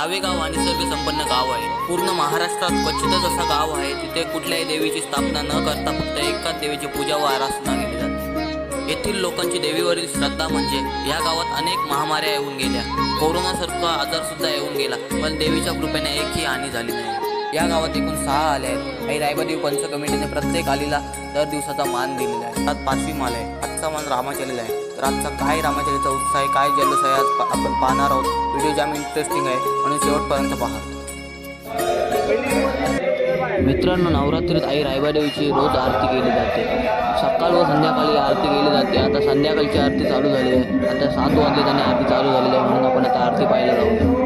रावेगाव हा संपन्न गाव आहे. पूर्ण महाराष्ट्रात क्वचितच जसा गाव आहे तिथे कुठल्याही देवीची स्थापना न करता फक्त एकाच देवीची पूजा व आराधना केली जाते. येथील लोकांची देवीवरील श्रद्धा म्हणजे या गावात अनेक महामाऱ्या येऊन गेल्या. कोरोनासारखा आजार सुद्धा येऊन गेला पण देवीच्या कृपेने एकही हानी झाली नाही. या गावात एकूण सहा आले आहेत. काही रायबादेवी पंच कमिटीने प्रत्येक आलीला दर दिवसाचा मान दिलेला आहे. आज पाचवी माल आहे. आजचा मान रामाचलीला आहे. तर आजचा काय रामाचलीचा उत्साह आहे काय जल्लोष आहे आज पा- आपण पाहणार आहोत. व्हिडिओ जाम इंटरेस्टिंग आहे. म्हणून शेवटपर्यंत पहा. मित्रांनो नवरात्रीत आई रायबादेवीची रोज आरती केली जाते. सकाळ व संध्याकाळी आरती केली जाते. आता संध्याकाळची आरती चालू झाली आहे. आता सात वाजले त्यांनी आरती चालू झालेली आहे म्हणून आपण आता आरती पाहायला जाऊ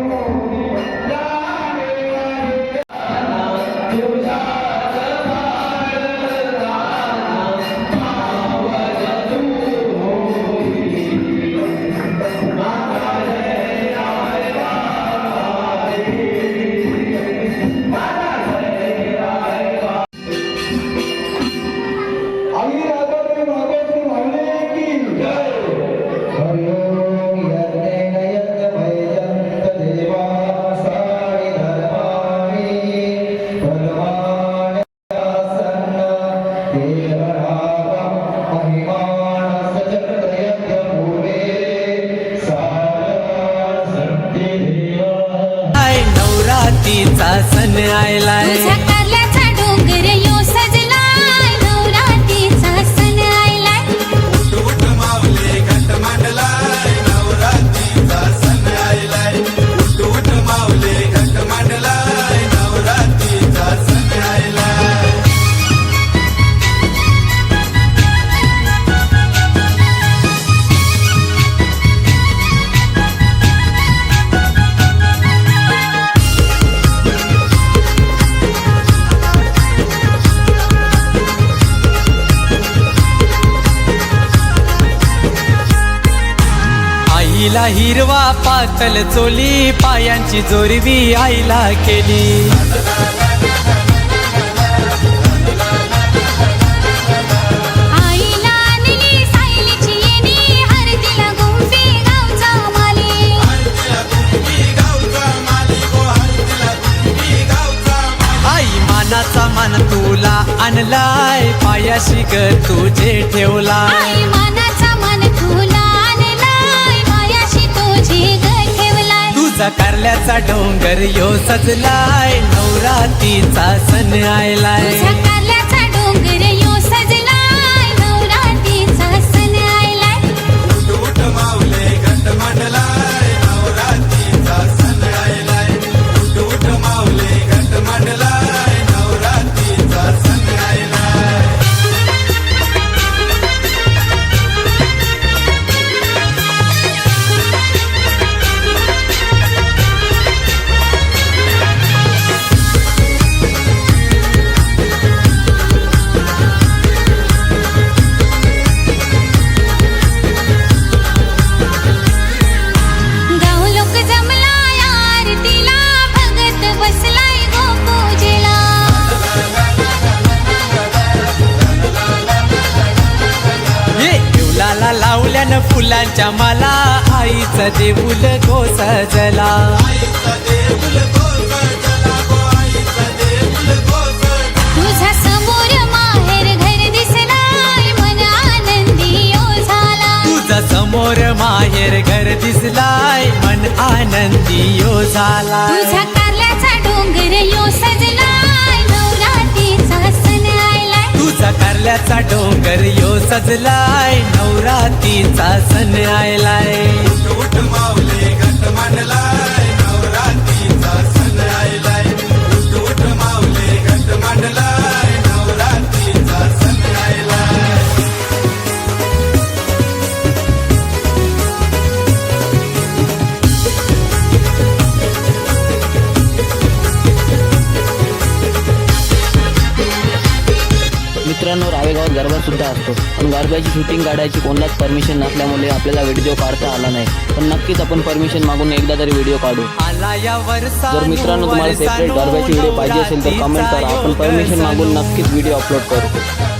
सन सण आयलाय. आईला हिरवा पातल चोली पायांची जोरवी आईला केली. मान तुला आणलाय पायाशी ग तुझे ठेवलाय ठेवलाय कारल्याचा डोंगर यो सजलाय. नवरातीचा सण आयलाय. फुलांच्या मला आईचं देऊल गो सजला. तुझ्या समोर माहेर घर दिसलाय मन आनंदी झाला. तुझा समोर माहेर घर दिसलाय मन आनंदी यो झाला. तुझा डोंगर यो सजलाय नवरातीचा सण आयलाय उठ मावले घट मानलाय सुद्धा असतो. पण गरब्याची शूटिंग काढायची कोणालाच परमिशन नसल्यामुळे आपल्याला व्हिडिओ काढता आला नाही. पण नक्कीच आपण परमिशन मागून एकदा तरी व्हिडिओ काढू. जर मित्रांनो तुम्हाला सेपरेट गरब्याची व्हिडिओ पाहिजे असेल तर कमेंट करा. आपण परमिशन मागून नक्कीच व्हिडिओ अपलोड करू.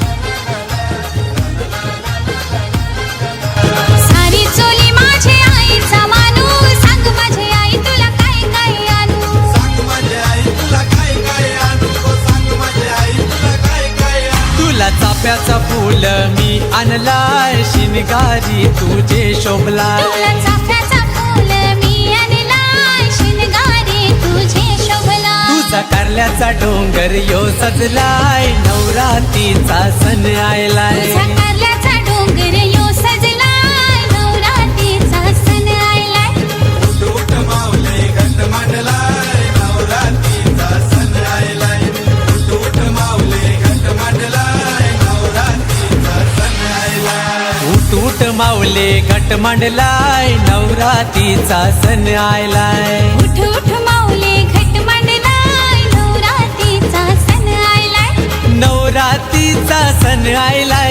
आणलाय शिनगारी तुझे शोभला. तुझा कारल्याचा डोंगर यो सजलाय नवरातीचा सण आयलाय. उठ माऊले घट मांडलाय नवरातीचा सण आयलाय. उठ उठ माऊले घट मांडलाय नवरात्रीचा सण आयलाय. नवरातीचा सण आयलाय.